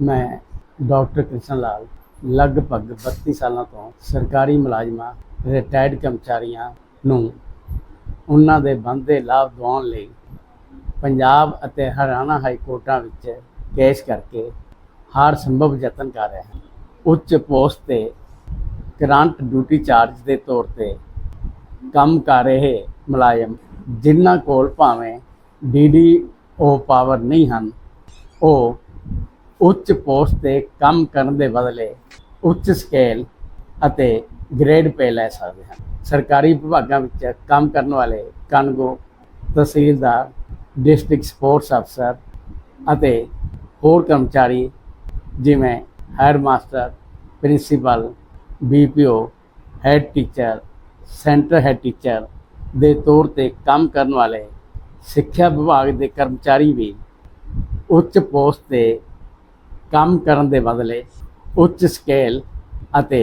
ਮੈਂ ਡਾਕਟਰ ਕ੍ਰਿਸ਼ਨ ਲਾਲ ਲਗਭਗ 32 ਸਾਲਾਂ ਤੋਂ ਸਰਕਾਰੀ ਮੁਲਾਜ਼ਮਾਂ ਰਿਟਾਇਰਡ ਕਰਮਚਾਰੀਆਂ ਨੂੰ ਉਹਨਾਂ ਦੇ ਬੰਦੇ ਲਾਭ ਦਿਵਾਉਣ ਲਈ ਪੰਜਾਬ ਅਤੇ ਹਰਿਆਣਾ ਹਾਈ ਕੋਰਟਾਂ ਵਿੱਚ ਕੇਸ ਕਰਕੇ ਹਰ ਸੰਭਵ ਯਤਨ ਕਰ ਰਿਹਾ ਹਾਂ। ਉੱਚ ਪੋਸਟ ਤੇ ਕਰੰਟ ਡਿਊਟੀ ਚਾਰਜ ਦੇ ਤੌਰ ਤੇ ਕੰਮ ਕਰ ਰਹੇ ਮੁਲਾਜ਼ਮ, ਜਿਨ੍ਹਾਂ ਕੋਲ ਭਾਵੇਂ ਡੀਡੀਓ ਪਾਵਰ ਨਹੀਂ ਹਨ, ਉਹ ਉੱਚ ਪੋਸਟ ਤੇ ਕੰਮ ਕਰਨ ਦੇ ਬਦਲੇ ਉੱਚ ਸਕੇਲ ਅਤੇ ਗ੍ਰੇਡ ਪੇ ਲੈ ਸਕਦੇ ਹਨ। ਸਰਕਾਰੀ ਵਿਭਾਗਾਂ ਵਿੱਚ ਕੰਮ ਕਰਨ ਵਾਲੇ ਕਨਗੋ, ਤਹਿਸੀਲਦਾਰ ਡਿਸਟ੍ਰਿਕਟ ਸਪੋਰਟਸ ਅਫਸਰ ਅਤੇ ਹੋਰ ਕਰਮਚਾਰੀ ਜਿਵੇਂ head master principal BPO head teacher centre head teacher ਦੇ ਤੌਰ ਤੇ ਕੰਮ ਕਰਨ ਵਾਲੇ ਸਿੱਖਿਆ ਵਿਭਾਗ ਦੇ ਕਰਮਚਾਰੀ ਵੀ ਉੱਚ ਪੋਸਟ ਤੇ ਕੰਮ ਕਰਨ ਦੇ ਬਦਲੇ ਉੱਚ ਸਕੇਲ ਅਤੇ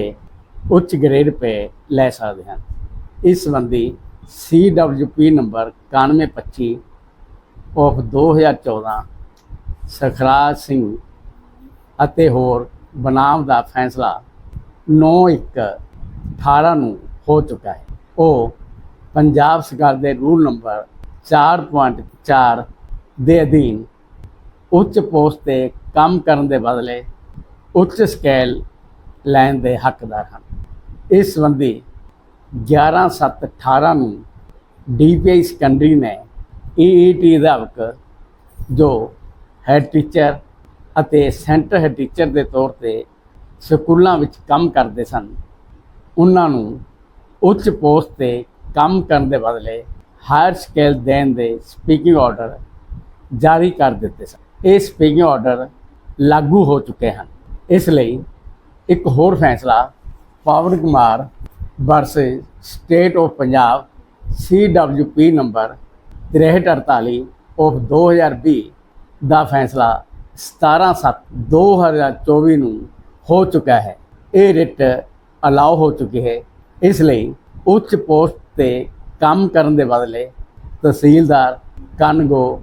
ਉੱਚ ਗ੍ਰੇਡ ਪੇ ਲੈ ਸਕਦੇ ਹਨ। ਇਸ ਸੰਬੰਧੀ CWP number 9125 of 2014 Sukhraj Singh ਅਤੇ ਹੋਰ ਬਨਾਮ ਦਾ ਫੈਸਲਾ 9/1/18 ਨੂੰ ਹੋ ਚੁੱਕਾ ਹੈ। ਉਹ ਪੰਜਾਬ ਸਰਕਾਰ ਦੇ ਰੂਲ ਨੰਬਰ 4.4 ਦੇ ਅਧੀਨ ਉੱਚ ਪੋਸਟ ਤੇ ਕੰਮ ਕਰਨ ਦੇ ਬਦਲੇ ਉੱਚ ਸਕੇਲ ਲੈਣ ਦੇ ਹੱਕਦਾਰ ਹਨ। ਇਸ ਸੰਬੰਧੀ 11/7/18 ਨੂੰ ਡੀਪੀਆਈ ਸੈਕੰਡਰੀ ਨੇ ਈਈਟੀ ਅਧਿਆਪਕ, ਜੋ ਹੈਡ ਟੀਚਰ ਅਤੇ ਸੈਂਟਰ ਹੈਡ ਟੀਚਰ ਦੇ ਤੌਰ ਤੇ ਸਕੂਲਾਂ ਵਿੱਚ ਕੰਮ ਕਰਦੇ ਸਨ, ਉਹਨਾਂ ਨੂੰ ਉੱਚ ਪੋਸਟ ਤੇ ਕੰਮ ਕਰਨ ਦੇ ਬਦਲੇ ਹਾਇਰ ਸਕੇਲ ਦੇਣ ਦੇ ਸਪੀਕਿੰਗ ਆਰਡਰ ਜਾਰੀ ਕਰ ਦਿੱਤੇ ਸਨ। ਇਹ ਸਪੀਕਿੰਗ ਆਰਡਰ ਲਾਗੂ ਹੋ ਚੁੱਕੇ ਹਨ। ਇਸ ਲਈ ਇੱਕ ਹੋਰ ਫੈਸਲਾ Pawan Kumar versus state of Punjab CWP number 6348 of 2020 ਦਾ ਫੈਸਲਾ 17/7/2024 ਨੂੰ ਹੋ ਚੁੱਕਾ ਹੈ। ਇਹ ਰਿਟ ਅਲਾਉ ਹੋ ਚੁੱਕੀ ਹੈ। ਇਸ ਲਈ ਉੱਚ ਪੋਸਟ ਤੇ ਕੰਮ ਕਰਨ ਦੇ ਬਦਲੇ ਤਹਿਸੀਲਦਾਰ ਕਨਗੋ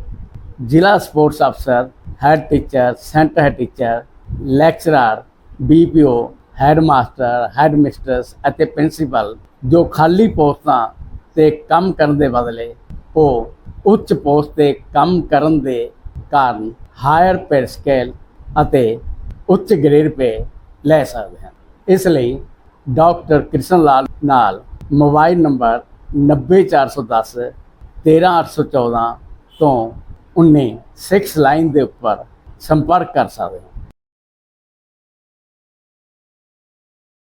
ਜ਼ਿਲ੍ਹਾ ਸਪੋਰਟਸ ਅਫਸਰ head teacher centre head teacher lecturer BPO head master head mistress ਅਤੇ ਪ੍ਰਿੰਸੀਪਲ ਜੋ ਖਾਲੀ ਪੋਸਟਾਂ ਤੇ ਕੰਮ ਕਰਨ ਦੇ ਬਦਲੇ ਉਹ ਉੱਚ ਪੋਸਟ ਤੇ ਕੰਮ ਕਰਨ ਦੇ ਕਾਰਨ ਹਾਇਰ ਪੇ ਸਕੇਲ ਅਤੇ ਉੱਚ ਗ੍ਰੇਡ ਪੇ ਲੈ ਸਕਦੇ ਹਨ। ਇਸ ਲਈ ਡਾਕਟਰ ਕ੍ਰਿਸ਼ਨ ਲਾਲ ਨਾਲ ਮੋਬਾਈਲ ਨੰਬਰ 90410 13814 ਤੋਂ 19 6 ਲਾਈਨ ਦੇ ਉੱਪਰ ਸੰਪਰਕ ਕਰ ਸਕਦੇ ਹੋ।